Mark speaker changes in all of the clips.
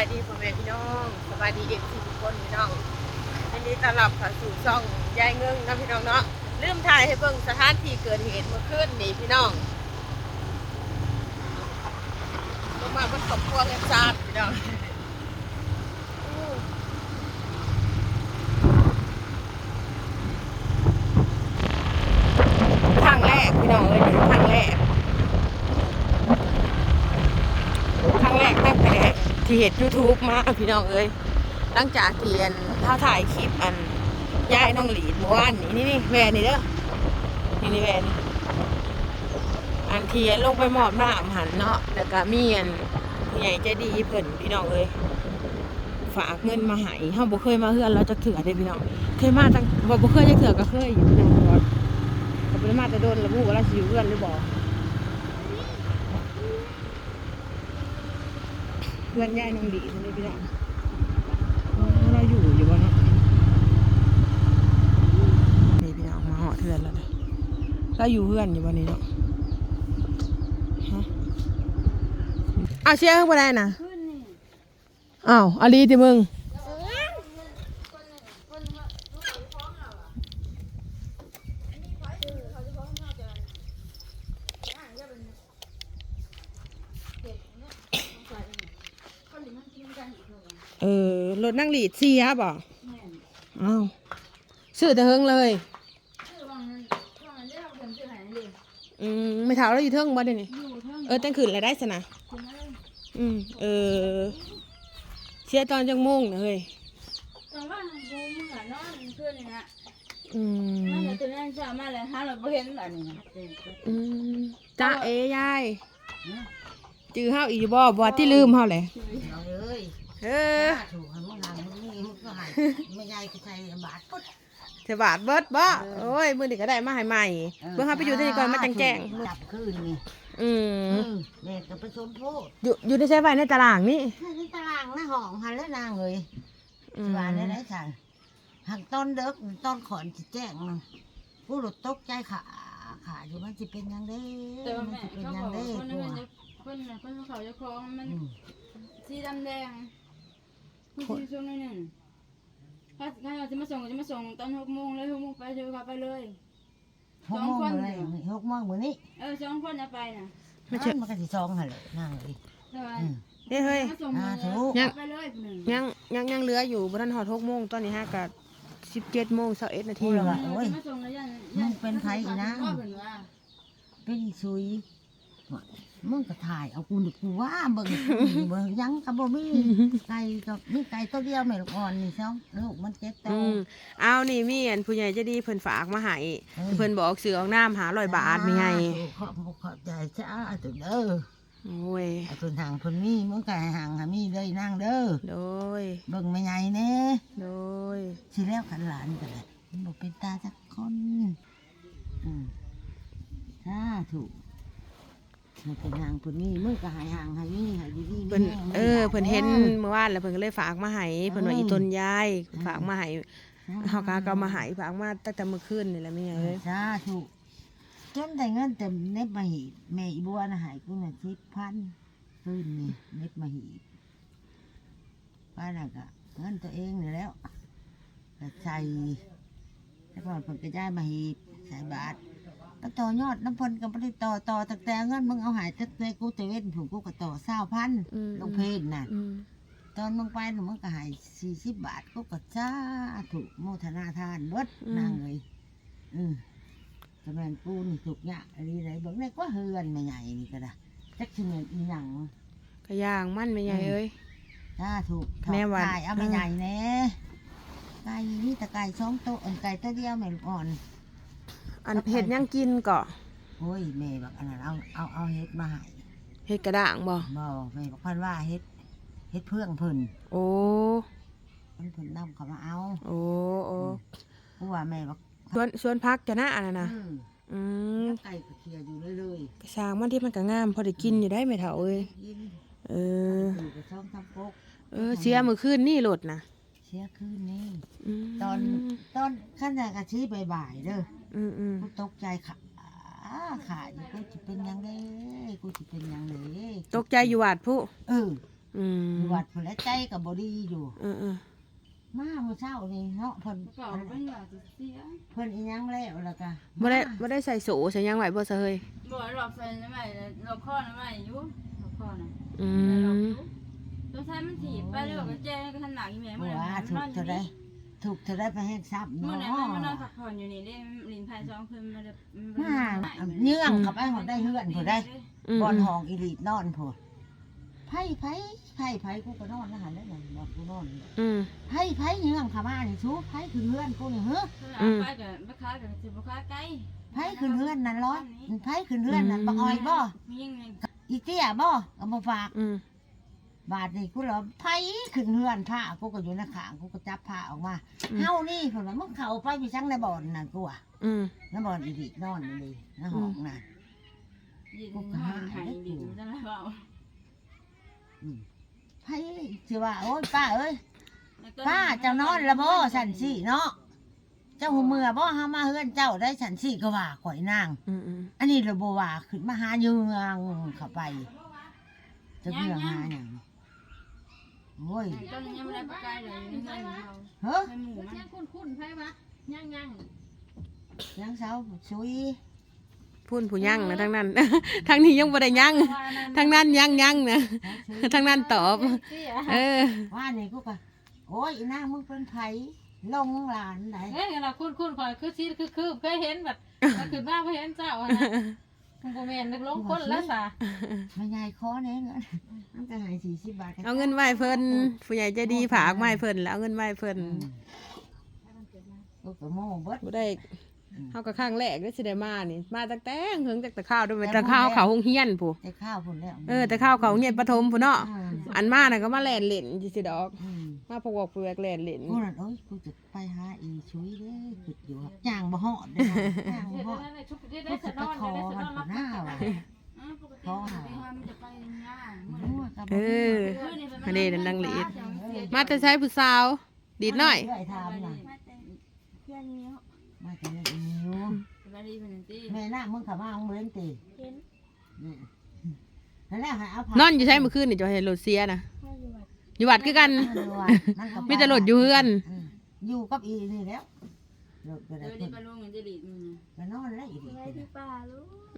Speaker 1: ายดีพ่อแม่พี่น้องสบายดีเอฟซีทุกคนพี่น้องยินดีต้อนรับเข้าสู่ช่องยายเงึงนะพี่น้องเนาะลืมถ่ายให้เบิ่งสถานที่เกิดเหตุเมื่อคืนนี่พี่น้องลงมาบนครอบครัวเงินซาดพี่น้องทางแรกพี่น้องเอ้ยทางแรก ครั้งแรกตั้งแต่ ที่เห็นยูทูบมากพี่น้องเอ้ยหลังจากเที่อันถ้าถ่ายคลิปอันยายน้องหลีดเมื่อวานนี้นี่นี่แม่นี่เด้อนี่นี่แม่นี่อันเที่ลงไปมอบหน้าหันเนาะแล้วก็มีอันใหญ่ใจดีเพิ่นพี่น้องเอ้ยฝากเงินมาให้เฮาบ่เคยมาเฮือนเราจะเถื่อได้พี่น้องเคยมาตั้งบ่บ่เคยจะเถื่อก็เคยอยู่นะบ่ก็บ่ได้มาแต่โดนระบุว่าเราสิอยู่เฮือนหรือบ่ เพื่อนย่ายน้องดีนี่พี่น้องอ๋อเราอยู่อยู่บ้านเนาะนี่พี่น้องมาหอเทือนแล้วนะเราอยู่เพื่อนอยู่บ้านนี้เนาะฮะเอาเชียร์เข้าไปได้นะอ้าวอาลีติมึง เออรถนั่งหลีดเสียบ่อ้าวซื้อแต่เฮิงเลย อืมไม่เท้าแล้วอยู่เทิงบ่เดี๋ยวนี้เออตั้งคืนอะไรได้สนะอืมเออเชียร์ตอนจังโมงนะเฮ้ย
Speaker 2: ตอนว่าหนูเหมือนนอนคืนนี่นะ
Speaker 1: อืม
Speaker 2: มันจะตื่นเช้ามาเลยหาเราไม่เห็นแบบนี้นะ
Speaker 1: อืมจ้าเอ้ยายจื้อเฮาอีบ่บ่ที่ลืมเฮาแหละ
Speaker 3: เอาเลย
Speaker 1: เออ
Speaker 3: ถูกหันมึงหลังมึงนี่มึงก็ใหายไม่ใหญ่ก็ใส่บาทปุ๊บ
Speaker 1: เทบาทเบิดบ่โอ้ยมื้อนี้ก็ได้มาให้ใหม่เบิ่งเฮาไปอยู่ที่นี่ก่อนมาจังแจ้ง
Speaker 3: จับคืนนี่
Speaker 1: อืม
Speaker 3: แม่ก็ไปชมโพด
Speaker 1: อยู่อยู่ในใช้ไว้ในตารางนี่
Speaker 3: ในตารางหน้าห้องหันแล้วนางเลย
Speaker 1: อื
Speaker 3: ส
Speaker 1: ม
Speaker 3: บายได้ได้สั่งหักต้นเด็กต้นขอนจิแจ้งนะผู้หลุดตกใจขาขาอยู่มันจะเป็นยังไง
Speaker 2: แต่ว่า
Speaker 3: มัน
Speaker 2: แม่
Speaker 3: จะเป็น
Speaker 2: เขา
Speaker 3: ยั
Speaker 2: บ
Speaker 3: ง
Speaker 2: อก
Speaker 3: ไง
Speaker 2: คน
Speaker 3: กลัว
Speaker 2: นั้นคนนั้นคนเขาจะคล้องมัน
Speaker 3: อืม
Speaker 2: สีดำแดง มันสีช่วงนึงถ้าถ้าเราจะมาส่งก็จะมาส่งตอนหกโมงเลยหกโมงไปเจอเขาไปเลย
Speaker 3: หกโมงเลยหกโมงเหมือนนี้
Speaker 2: เออสองคนจะไปนะ
Speaker 1: ไม่ใช่
Speaker 3: มันก็สิซองหันเลยนั่งเลย
Speaker 2: แต่ว่า
Speaker 3: อืม
Speaker 1: เฮ้ยเฮ้ย
Speaker 2: มาส่งมือไปเลยหนึ่ง
Speaker 1: ยังยังยังเหลืออยู่บ่ทันฮอด6โมงตอนนี้ฮะก็17โมง21นาทีแล้ว
Speaker 2: มา
Speaker 1: อะ
Speaker 2: ส่งแล้วยัน
Speaker 3: เป็นซุย มึงก็ถ่ายเอากูนี่กูว่าเบิ่งเบิ่งยังกับบ่มีไก่กับมีไก่ตัวเดียวแม่ลูกอ่อนนี่ซ้ำลูกมันเจ็ดตั
Speaker 1: อื
Speaker 3: ว
Speaker 1: มเอานี่มีอันผู้ใหญ่ใจะดีเพิ่นฝากมาให้
Speaker 3: เออ
Speaker 1: เพิ่นบอกซื้อออกน้ำหาร้อยบาทมีไง
Speaker 3: ขอบขอบใจจ้าตุเด้อ
Speaker 1: โอ้ย
Speaker 3: ไอ้ตุนห่างเพิ่นมีมึงก็ให้ห่างหามีเลยนั่งเด้อ
Speaker 1: โดย
Speaker 3: เบิ่งไม่ใหญ่แน่
Speaker 1: โดย
Speaker 3: สิแล้วขันหลานกันเลยมันบ่เป็นตาจักคนอืมถ้าถูก ให้เป็นห่างเพิ่นมีมึงก็ให้ห่างให้มีให้ดีๆ
Speaker 1: เพิ่น
Speaker 3: มีแรง
Speaker 1: เออเพิ่นเห็นเมื่อวานแล้วเพิ่นก็เลยฝากมาให้เพิ่นว่าอีต้นยายฝากมาให้เฮาก็ก็เอามาให้ฝากมาตั้งแต่เมื่อคืนนี่แหละมีไงเอ้ย
Speaker 3: สาธุจนได้เงินเต็มเน็บมาหีบแม่อีบัวนะใหายกูน่ะสิบพันคืนนี่เน็บมาหีบป้าน่ะก็เงินตัวเองนี่แหล้วก็ใส่แล้วก่อนเพิ่นก็ย้ายมาหีบใส่บาท ก็ต่อยอดน้ำเพิ่นก็บ่ได้ต่อต่อตั้งแต่เงินมึงเอาใหายตั้งแต่กูจะเว้นผมกูก็ต่อเศร้าพัน
Speaker 1: อืม
Speaker 3: ลงเพจน่ะ
Speaker 1: อืม
Speaker 3: ตอนมึงไปน่ะมึงก็ใหายสี่สิบบาทกูก็จ้าถูกโมทนาทานเบิดนางเลยอืมจะแม่นปูนี่ถูกยะอะไรไรเบิ่งได้ก็เฮือนไม่ใหญ่นี่ก็ได้จักสิเงินอีหยัง
Speaker 1: ก็ย่างมันมีไงเอ้ย
Speaker 3: ถ้าถูกถอด
Speaker 1: แม่ว่า
Speaker 3: ไก่เอาไม่ใหญ่แน่ไก่นี่แต่ไก่สองโตวเอิ้นไก่ตัวเดียวแม่ลูกอ่อน
Speaker 1: อันเฮ็ดหยังกินก็
Speaker 3: โอ้ยแม่บอกอันนั้นเอาเอาเอาเฮ็ดมาให้
Speaker 1: เฮ็ดกระด้างบ่
Speaker 3: บ่แม่บอกพันว่าเฮ็ดเฮ็ดเพื่องเพิ่น
Speaker 1: โอ้
Speaker 3: เพิ่นเพิ่นนำเขามาเอา
Speaker 1: โอ้โอ้
Speaker 3: เพราะว่าแม่บอก
Speaker 1: สวนสวนพักจะน่าอันนั้นน่ะ
Speaker 3: อืม
Speaker 1: อืม
Speaker 3: ไก่ก็เคลียร์อยู่เรื่อย
Speaker 1: กระสร้างมันที่มันก็งาม พอได้กินอยู่ได้ไหมเฒ่าเอ้ย
Speaker 3: ๆกิน
Speaker 1: เออ
Speaker 3: อยู่กับช่องทำปก
Speaker 1: เออเสียมื้อคืนนี่โลดนะ
Speaker 3: เสียคืนนี้
Speaker 1: ม
Speaker 3: ตอนตอนขั้นแรกกะชี้บ่ายๆเด้อ
Speaker 1: อืมอืม
Speaker 3: กูตกใจขาขาอยู่กูจะเป็นหยังไงกูจะเป็นหยังไง
Speaker 1: ตกใจอยู่วาดผู้
Speaker 3: เออ
Speaker 1: อืม
Speaker 3: อยู่วัดเพิ่นและใจก็บ่ดีอยู่
Speaker 1: เออเออ
Speaker 3: มาเมื่อเช้านี่เนาะเพิ่น
Speaker 2: เก่าเป็นว่าจะเสีย
Speaker 3: เพิ่นอีหยังแล้วแล้วก็
Speaker 1: บ่ได้
Speaker 3: มา
Speaker 1: บ่ได้ใส่โสใส่หยังไว้บ่ซะเฮ้ย
Speaker 2: บ่หลอกแฟนใหม่หลอกข้อนะใหม่อยู่หลอกข้อนะ
Speaker 1: อื
Speaker 2: หลอก
Speaker 1: ม
Speaker 2: อยู่ตัวท้ายมันถีบไปเลยก็แจ้ก็ทันหนักอีแม่
Speaker 3: บ่
Speaker 2: มื้อ
Speaker 3: ว่า
Speaker 2: นั้น
Speaker 3: ถูกเท่าใด ถูกเท่าใดไปแฮกทรัพย์
Speaker 2: มื้อ
Speaker 3: เนาะ
Speaker 2: นั้นมันนอนพักผ่อนอยู่นี่เด้ลินพายสองคืนมาได้
Speaker 3: มาเยื่องเข้าไปหอดได้เฮือนผู้ได้
Speaker 1: อืม
Speaker 3: บอนห้องอีลีดนอนผู้ไผไผไผไผกูก็นอนนะหั่นได้อนั่นบอกกูนอน
Speaker 1: อืม
Speaker 3: ไผไผเยื่องเข้ามานี่ชูไผขึ้นเฮือนกูนี่เฮ้อ
Speaker 2: ไปกับแม่ค้ากับสิบ่ค้าไกล
Speaker 3: ไผขึ้นเฮือนนั่นร้อยไผขึ้นเฮือนนั่นบ่ออยบ่
Speaker 2: มียังไง
Speaker 3: อีเตี้ยบ่เอามาฝาก
Speaker 1: อืม
Speaker 3: บาทนี่กูเหรอไผขึ้นเฮือนผ้ากูก็อยู่ในขางกูก็จับผ้าออกมาเฮานี่เพิ่นว่ามึงเข้าไปไปจังในบ่อนนั่นกูอะ
Speaker 1: อืม
Speaker 3: ในบ่อนอีลีดนอนนี่ในห้องน่ะ
Speaker 2: ยินหายหายดินจังได๋เว้า
Speaker 3: อืมไผสิว่าโอ้ยป้าเอ้ยป้าเจ้านอนละบ่สันสี่เนาะเจ้าหูเมื่อบ่เฮามาเฮือนเจ้าได้สันสี่ก็ว่าข่อยนาง
Speaker 1: อืมอืม
Speaker 3: อันนี้ระบ่ว่าขึ้นมาหาเยืองเข้าไปจะเยืองหาหยัง โอ้ย
Speaker 2: ตอนนี้ยังไม่ได้ประกายเลยเงินเขา
Speaker 3: เฮ้อ
Speaker 2: ให้หมูมัน
Speaker 4: ยังคุ้นคุ้นๆไผวะยังยัง
Speaker 3: ยังเช้าชุย
Speaker 1: พูนผู้ยั่งนะทั้งนั้น ทั้งนี้ยังบ่ได้ยั่งทั้งนั้นยังยังนะ
Speaker 3: ยังชุย
Speaker 1: ทั้งนั้นตอบ
Speaker 4: เตี้ย
Speaker 1: เออ
Speaker 3: ว่านี่กูก็โอ้ยอีนางมึงเป็นไผลงหลานไหน
Speaker 4: เฮ้ยเราคุ้นคุ้นๆข่อยคือซีคือคือเคยเห็นแบบมันคือบ้าเคยเห็นเจ้าอะนะคง บ่แม่นนึกลงคนแล้วซะ
Speaker 3: ไม่ใหญ่คอเนี่ยเงินมันก็ให้สี่สิบบาท
Speaker 1: เอาเงินไว้เพิ่นผู้ใหญ่ใจดีฝากมาให้เพิ่นแล้วเอาเงินไว้เพิ่น
Speaker 3: อืมกูก็โม่เบิด
Speaker 1: บ่ได้
Speaker 3: อืม
Speaker 1: เฮาก็ครั้งแรกได้สิได้มานี่มาตั้งแต่เฮิงจากแต่ข้าวด้วยแต่ข้าวเขาโรงเรียนผู้
Speaker 3: แต่ข้าวพุ่นแล้ว
Speaker 1: เออแต่ข้าวเขาโรงเรียนประถมผู้เนาะ
Speaker 3: อืม
Speaker 1: อันมาน่ะก็มาแล่นเล่นจิสิดอก
Speaker 3: อืม
Speaker 1: มาพกบอกเปลือกแล่นเล่น
Speaker 3: กูนั่นโอ้ยกูจะไปหาอีชุยเด้คิดอยู่ครับย่างบ่ฮอดเด้อย่าง
Speaker 4: เฮ็
Speaker 3: บ่
Speaker 4: ด
Speaker 3: ฮอด
Speaker 4: ได้ได้ชุบได้
Speaker 3: กู
Speaker 4: ได้
Speaker 3: จะ
Speaker 4: สะ
Speaker 3: ไป
Speaker 4: นอน
Speaker 3: ขอ
Speaker 4: ได้สะน
Speaker 3: หั
Speaker 4: อนน
Speaker 3: หั
Speaker 4: รับ
Speaker 3: วหน้าว่ะ
Speaker 2: ปกติมันจะไปย่าง
Speaker 3: หัวกับ
Speaker 1: เอออันนี้นั่นนางหลีดมาแต่ใช้ผู้สาว ดีดหน่อย
Speaker 3: เรื่ทำน่ะ
Speaker 2: เพื่อนนี้
Speaker 3: มาแต่นี่อยู่
Speaker 2: สบายดีเป็นตี
Speaker 3: แม่น่ะมึงเข้ามาเอาเว้นติ
Speaker 4: เห็น
Speaker 3: นี่นั่นแหละให้เอาผั
Speaker 1: นอนอยู่ใช้เมื่อคืนนี่จะให้รถเสียนะ อยู่วัดคือกัน
Speaker 3: นั่นก็
Speaker 1: มีแต่รถอยู่เฮือน
Speaker 3: อืมอยู่กับอีนี่แล้วรถก็
Speaker 2: เอ
Speaker 3: ได้
Speaker 2: อ
Speaker 3: ขึ้
Speaker 2: ดี
Speaker 3: น
Speaker 2: ปลาลุงเงินจะหลีดมัน
Speaker 3: ก็นอนแล้วอีกทีน่ะ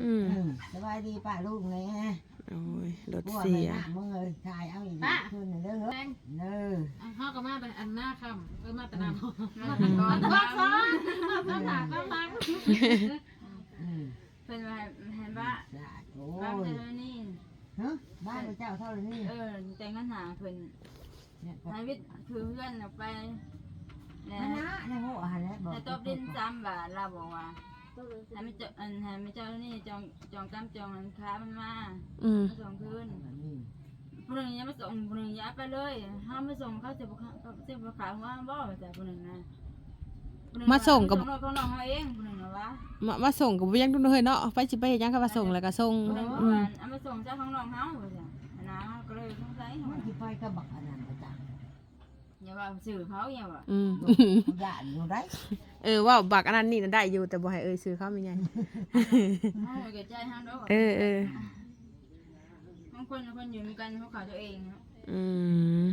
Speaker 1: อืม
Speaker 3: อืมสบายดีป้าลูกแน่
Speaker 1: โอ้ยรถ
Speaker 3: พวก
Speaker 1: เสี
Speaker 3: แม่
Speaker 1: ย
Speaker 3: น่ะมึงเอ้ยถ่ายเอาอีกขึ้นเด้อเฮ้
Speaker 4: แด
Speaker 3: ย
Speaker 4: ง
Speaker 3: เด้อ
Speaker 4: อะเฮาก็มาแต่อันหน้าค่ำเออมาแต่น้ำ
Speaker 2: มาถึงก่อน
Speaker 4: มาแต่ซ้อนมาแต่หน้าก็ลัง
Speaker 3: อืม
Speaker 2: เป็นว่าเห็นว่า
Speaker 3: สาธุโอ้
Speaker 2: บ้าน
Speaker 3: ย
Speaker 2: เจ้านี่
Speaker 3: ฮะ บ้านพระเจ้าเท่านี้
Speaker 2: เออแต่งกันหาเพิ่น
Speaker 3: เนี่ย
Speaker 2: นายวิทย์คือเพื่อนออกไปแล้ว
Speaker 3: คณะในหัวหันแล้วบอก
Speaker 2: แต่ตบดินซ้ำบาทเราบอกว่าให้ไม่เจาอันให้ไม่เจ้านี่จองจองกำจองอันค้ามันมา
Speaker 1: อืม
Speaker 2: มาส่งคืน
Speaker 3: นี่
Speaker 2: ผู้หนึ่งยังไม่ส่งผู้หนึ่งย้ายไปเลยห้ามไม่ส่งเขาจะบอกเขาจะบอกขายว่าบ่แต่ผู้หนึ่งนะผู้หนึ่ง
Speaker 1: มาส่งกับ
Speaker 2: ส่งรถของน้องเขาเองผู้หนึ่งนะวะ
Speaker 1: มามาส่งกับบ่ยังดูเฮ้ยเนาะไปสิไปเฮ็ดหยังก็มาส่งแล้วก็ส่ง
Speaker 2: ผู้หนึ่ง
Speaker 1: อืม
Speaker 2: ว่าเอามาส่งเจ้าของน้องเขาจ้ะนะก็เลยสงสัย
Speaker 3: มันที่ไปก็บักอันนั้นประจักษ์
Speaker 2: อย่าว่าสื่อเขาอย่าว่า
Speaker 1: อืม
Speaker 3: ญาติอยู่ไร
Speaker 1: เออว่าบักอันนั้นนี่น่ะได้อยู่แต่บ่ให้เอ่ยชื่อเขาไม่ใหญ่
Speaker 2: เขาเกิดใจห้ามดอก
Speaker 1: เออเออ
Speaker 2: บางคนคนอยู่มีกันเขาขายตัวเองเนาะ
Speaker 1: อืม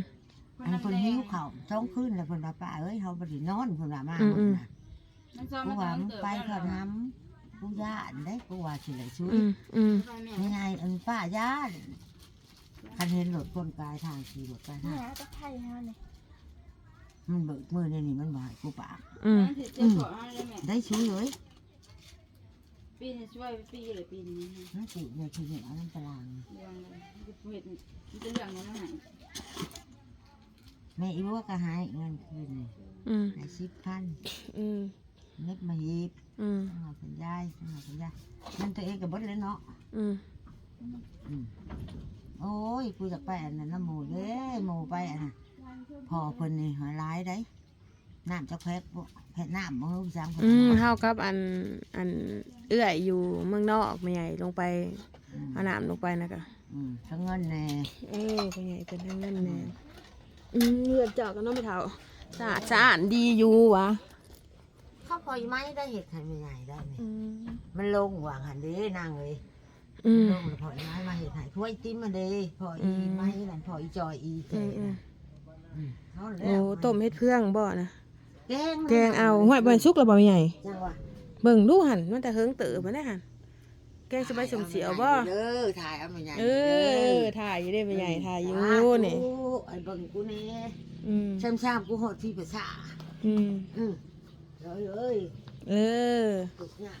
Speaker 2: คน
Speaker 3: อัน
Speaker 2: น้ำ
Speaker 3: คน
Speaker 2: แด
Speaker 3: หิ
Speaker 2: ง
Speaker 3: วเขาท้องขึ้นแล้วคนว่าป้าเอ้ยเขาบ่ได้นอนคนว่ามา
Speaker 1: อืมอืม
Speaker 3: น่ะ
Speaker 2: มันซ้อม
Speaker 3: กู
Speaker 2: มา
Speaker 3: ว่า
Speaker 2: ตั้ง
Speaker 3: มึง
Speaker 2: เติบ
Speaker 3: ไป
Speaker 2: แล้ว
Speaker 3: เขาทำกูญาติได้กูว่าสิเลยช่วย
Speaker 1: อืมอืม
Speaker 2: ไปแม่
Speaker 3: นี่ไงอันป้าญาติคันเห็นรถคนกายทางขี่รถกายทางมันเบิกมือเนี่ยนี่มันบ่ให้กูปาก
Speaker 1: อืม
Speaker 2: นั่นถือเจ็บหัวให้เลยแม่
Speaker 3: ได้ช่วยเลย
Speaker 2: ปีนี้ช่วยปีเลยปีนี้
Speaker 3: นั่นสิเนี่ยคือเนี่ยเอาน้ำตาราง
Speaker 2: เรื่องเลยเห็ดมันจะเรื่องนั้นนะ
Speaker 3: แม่อีบัวก็หายเงินคืนนี่
Speaker 1: อืม
Speaker 3: หายสิบพัน
Speaker 1: อืม
Speaker 3: เน็บมาหีบ
Speaker 1: อืม
Speaker 3: ต้องเอาสัญญาต้องเอาสัญญามันตัวเองกับเบดเลยเนาะ
Speaker 1: อืม
Speaker 3: อืมโอ้ยกูจะไปอันนั้นน้ำหมูเด้หมูไปอันน่ะพอเพิ่นนี่หอยร้ายได้น้ำจะแพะบ่แพะน้ำมือจังเพิ่น
Speaker 1: อืมเฮากับอันอันเอื้อยอยู่เมืองนอกแม่ใหญ่ลงไป
Speaker 3: อืม
Speaker 1: เอาน้ำลงไปนะกะ
Speaker 3: อืมทั้งเงินแน่
Speaker 1: เออเป็นไงเป็นทั้งนั้นแน่ อืมเลือดจากกันเนาะไม่เท่าสะอาดสะอาดดีอยู่วะ
Speaker 3: เขาปล่อยไม้ได้เห็ดให้ไม่ใหญ่ได้นี่
Speaker 1: อืม
Speaker 3: มันลงหวางหันเด้นางเลย
Speaker 1: อืม
Speaker 3: ลงแล้วพออีไม้มาเห็ดให้พวกไอติมมาเด้พอ
Speaker 1: อื
Speaker 3: อี
Speaker 1: ม
Speaker 3: ไม้นั่นพออีจอยอีเจ
Speaker 1: อืมอืม
Speaker 3: อืมเอาแล้
Speaker 1: โอ้
Speaker 3: ว
Speaker 1: ต้มเฮ็ดเพื่องบ่นะ
Speaker 3: แกง
Speaker 1: แกงเอาห้วยบ่ให้สุกแล้วบ่ใหญ่
Speaker 3: จังหวะ
Speaker 1: เบิ่งดูหั่นมันแต่เฮิงเต๋อบ่ได้หั่น แกงสบายสมเสียวบ่
Speaker 3: เด้อถ่ายเอามาใหญ่
Speaker 1: เออถ่ายอยู่ได้บ่ใหญ่ถ่ายอยู่นี่
Speaker 3: ไอ้เบิ่งกูนี่
Speaker 1: อืม
Speaker 3: ช้ำๆกูหอดที่ภาษา
Speaker 1: อืม
Speaker 3: อืมเอ้ยเอ้ย
Speaker 1: เออ
Speaker 3: ตุกเนี่ย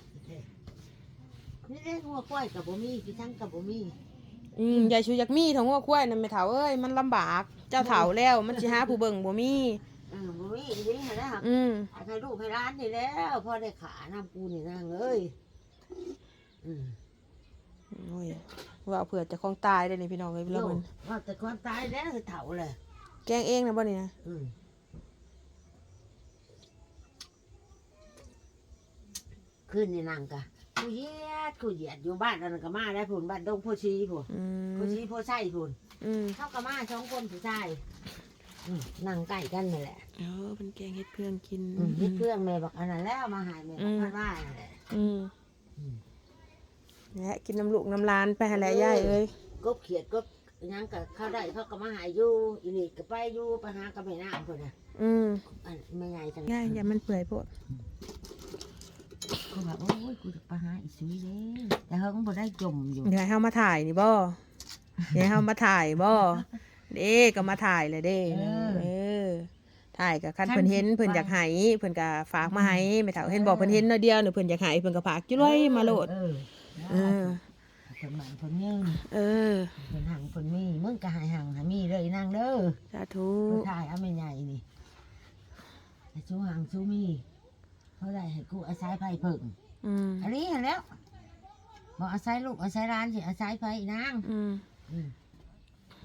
Speaker 3: นี่เรียกว่าก้อยกับบ่มีพี่ทั้งกับบ่มี
Speaker 1: อืมยายชูอยากมีท้องงัวควายนั่นแม่เฒ่าเอ้ยมันลำบาก เจ้าเฒ่าแล้วมันสิหาผู้เบิ่งบ่มี
Speaker 3: เออบ่มีอีนี่เห็นแล้ว
Speaker 1: อืม
Speaker 3: ให้ลูกให้ร้านนี่แล้วพอได้ขาน้ำปูนี่นางเอ้ยอืม
Speaker 1: โอ้ยว่าเผื่อจะคองตายได้นี่พี่น้องเอ้ย
Speaker 3: โย
Speaker 1: แล้วมัน
Speaker 3: ว่าแต่ความตายแล้วคือเฒ่าเลย
Speaker 1: แกงเองนะบ่นี่นะ
Speaker 3: อืมขึ้นนี่นางกะกูเหยียดกูเหยียดอยู่บ้านนั่นก็มาได้ผุนบ้านดงโพชีผุน
Speaker 1: อืม
Speaker 3: โพชีโพไส้ผุน
Speaker 1: อืม
Speaker 3: เข้ากับมาสองคนผู้ชายอืมนั่งใกล้กันนี่แหละ
Speaker 1: เออเป็นแกงเฮ็ดเพื่องกิน
Speaker 3: อืมนี่เพื่อนแม่บอกอันนั้นแล้วมาหายแม่บอกพันว่านั่นแหละ
Speaker 1: อืม
Speaker 3: อืม
Speaker 1: และกินน้ำลูกน้ำลานไปหาแหละยายเอ้ย
Speaker 3: กบเขียดกบหยังกับเขาได้เขาก็มาหายอยู่อีนี่ก็ไปอยู่ไปหากับแม่น้ำคนน่ะ
Speaker 1: อืม
Speaker 3: อันไม่ใหญ่จัง
Speaker 1: ง่ายอย่ามันเปื่อยโพด
Speaker 3: เขาบอกโอ้ยกูจะไปหาอีซุยเด้แต่เขาก็บ่ได้จมอยู่
Speaker 1: เดี๋ยวให้เฮามาถ่ายนี่บ่เดี๋ยวให้เฮามาถ่ายบ่เด้ก็มาถ่ายเลยเด้เออถ่ายกับคันเพิ่นเห็นเพิ่นอยากให้เพิ่นก็ฝากมาให้แม่เฒ่าเห็นบอกเพิ่นเห็นน้อยเดียวเนี่ยเพิ่นอยากให้เพิ่นก็ฝากจุ้ยมาโลด
Speaker 3: เออ
Speaker 1: เออ
Speaker 3: เพิ่นหมันเพิ่นยืน
Speaker 1: เออ
Speaker 3: เพิ่นหังเพิ่นมีมึงก็ใหายหังใหามีเลยนางเด้อ
Speaker 1: สาธุ
Speaker 3: ผู้ชายเอาไม่ใหญ่นี่ไอ้ชูหังชูมีเขาได้ให้กูอาศัยไผ่เพิ่ง
Speaker 1: อืม
Speaker 3: อันนี้เห็นแล้วบอกอาศัยลูกอาศัยร้านสิอาศัยไผ่นาง
Speaker 1: อืม
Speaker 3: อืม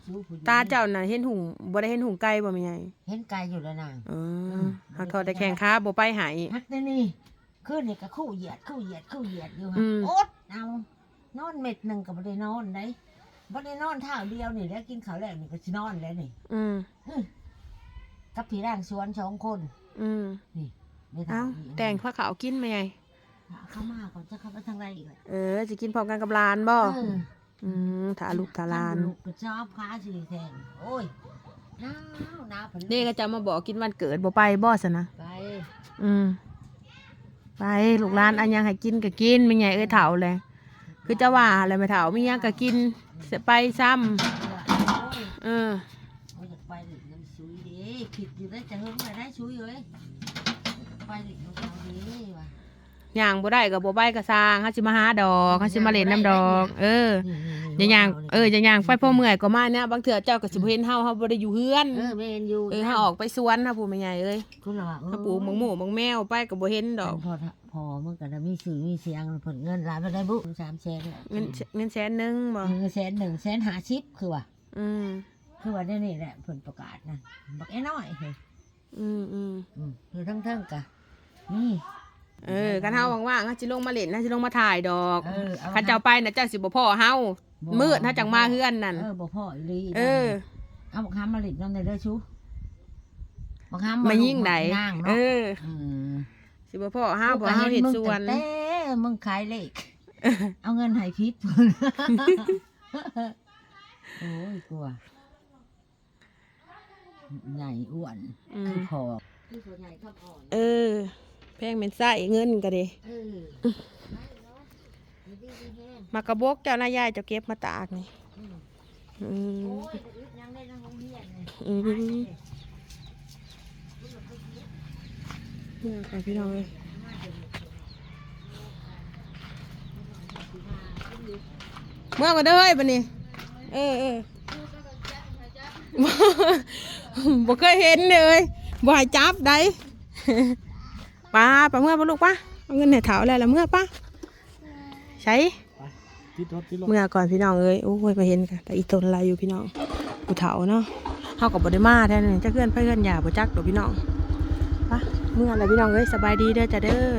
Speaker 3: ชูผู้หญิง
Speaker 1: ตาเจ้าน่ะเห็นหุงบ่ได้เห็นหุงไก่บ่แม่ใหญ่
Speaker 3: เห็นไกลอยู่แล้วนาง
Speaker 1: เออหากเขาได้แข่งค้าบ่ไปหาย
Speaker 3: ฮักแต่นี่ ขึ้นนี่ก็คู่เหยียดคู่เหยียดคู่เหยียดอยู่ฮะ
Speaker 1: อืม
Speaker 3: อดเอานอนเม็ดหนึ่งก็บ่ได้นอนได้บ่ได้นอนเท่าเดียวนี่แล้วกินข้าวแล้วนี่ก็สินอนแล้วนี่
Speaker 1: อืม
Speaker 3: กับพี่ร่างสวนสองคน
Speaker 1: อืม
Speaker 3: ไม่
Speaker 1: เอ้า
Speaker 3: ทำอีก
Speaker 1: แต่งผ้าขาวกินไหมไง
Speaker 3: เข้ามาก่อนจะเข้าไปทางไรอีกแหละ
Speaker 1: เออจะกินพร้อมกันกับหลานบ่
Speaker 3: เออ
Speaker 1: อืมถาลูกถาหลาน
Speaker 3: ลูกก็ชอบค้าสีแทนโอ้ยหนาวหนาวพัน
Speaker 1: เด็กก็จะมาบอกกินวันเกิดบ่ไปบ่ซะนะ
Speaker 3: ไป
Speaker 1: อืม ไปลูกหลานอันยังให้กินก็กินไม่ไงเอ้ยเถาเลย คือจะว่าอะไรไม่เถามียังก็กินเสไปซ้ำเออ
Speaker 3: โอ้ยอยากไปหลิน้ำซุยดิผิดอยู่ได้จะเฮิงไปได้ซุยเลยไปหลิน้ำเขาดิว่ะ
Speaker 1: ย่างบ่ได้ก็บ่ไปก็สร้างเฮาสิมาหาดอกเฮาสิมาเล่นน้ำดอก เออ
Speaker 3: นี่
Speaker 1: อย่าย่างเอออย่าย่างไปพ่อเมื่อยก็มาเนี่ยบางเถื่อเจ้าก็สิบ่เห็นเฮาเฮาบ่ได้อยู่เฮือน
Speaker 3: เออแม่นอยู่
Speaker 1: เออเฮาออกไปสวนเฮาผู้แม่ใหญ่เอ้ย
Speaker 3: คุณละว่า
Speaker 1: เฮาปลูกหมงหมูหมงแมวไปก็บ่เห็นดอก
Speaker 3: พอพอเมื่อกันมีสื่อมีเสียงผลเงินหลายไปได้บุสามแสนแหละ
Speaker 1: เงินเงินแสนหนึงบ่
Speaker 3: เงินแสนหนึ่งแสนหาชิปคือว่า
Speaker 1: อืม
Speaker 3: คือว่าได้นี่แหละผลประกาศนะบักไอ้น้อยเฮ้ย
Speaker 1: อืมอืม
Speaker 3: อืมคือทั้งเทิงๆกะนี่
Speaker 1: เออคันเฮาว่างๆเฮาสิลงมาเล่นเฮาสิลงมาถ่ายดอก
Speaker 3: เออเอา
Speaker 1: คันเจ้าไปน่ะเจ้าสิบ่พ้อเฮามืดเฮาจังมาเฮือนนั่น
Speaker 3: เออบ่พ่ออีหลี
Speaker 1: เออ
Speaker 3: เอาบักฮามมาลิดน้ำในเด้อชูบักฮาม
Speaker 1: มายิ่งไหน
Speaker 3: นาง
Speaker 1: เอ
Speaker 3: เนาะ
Speaker 1: อ
Speaker 3: ม
Speaker 1: สิบ่พ้อเฮาบ่เฮาเฮ็ดสวน
Speaker 3: มึงก็เต้มึงขายเลขเอาเงินให้พิษโอ้ยกลัวใหญ่อ้วน
Speaker 1: อื
Speaker 3: คือ
Speaker 1: ม
Speaker 3: พอคือส่วนใหญ่ชอบอ่อน
Speaker 1: เออ แพงเป็นไส้เงินก็ดี
Speaker 3: เออไม่ดีดีแห้ง
Speaker 1: มากระบกเจ้านายยายเจะเก็บมาตากนี่
Speaker 3: อืม
Speaker 1: อืม
Speaker 3: โอ้ยแต่อึดยังได้นะโรงเรียนเลย
Speaker 1: อืมเนี่ยค่ะพี่น้องเลยเมื่อมาเด้อเฮ้ยบันนี้ เออเออบ่เคยเห็นเลยบ่ให้จับได้ ป้าป้าเมื่อป้าลูกป้าเอาเงินให้เถาแล้วละเมื่อป้าใช้เมื่อก่อนพี่น้องเอ้ยโอ้ยมาเห็นกันแต่อีตนอะไรอยู่พี่น้องกูเถาเนาะเฮากับบไดมาแท้เลยจะเพื่อนเพื่อนอย่าบ่จักดอกพี่น้องปะเมื่ออะไรพี่น้องเอ้ยสบายดีเด้อจ้ะเด้อ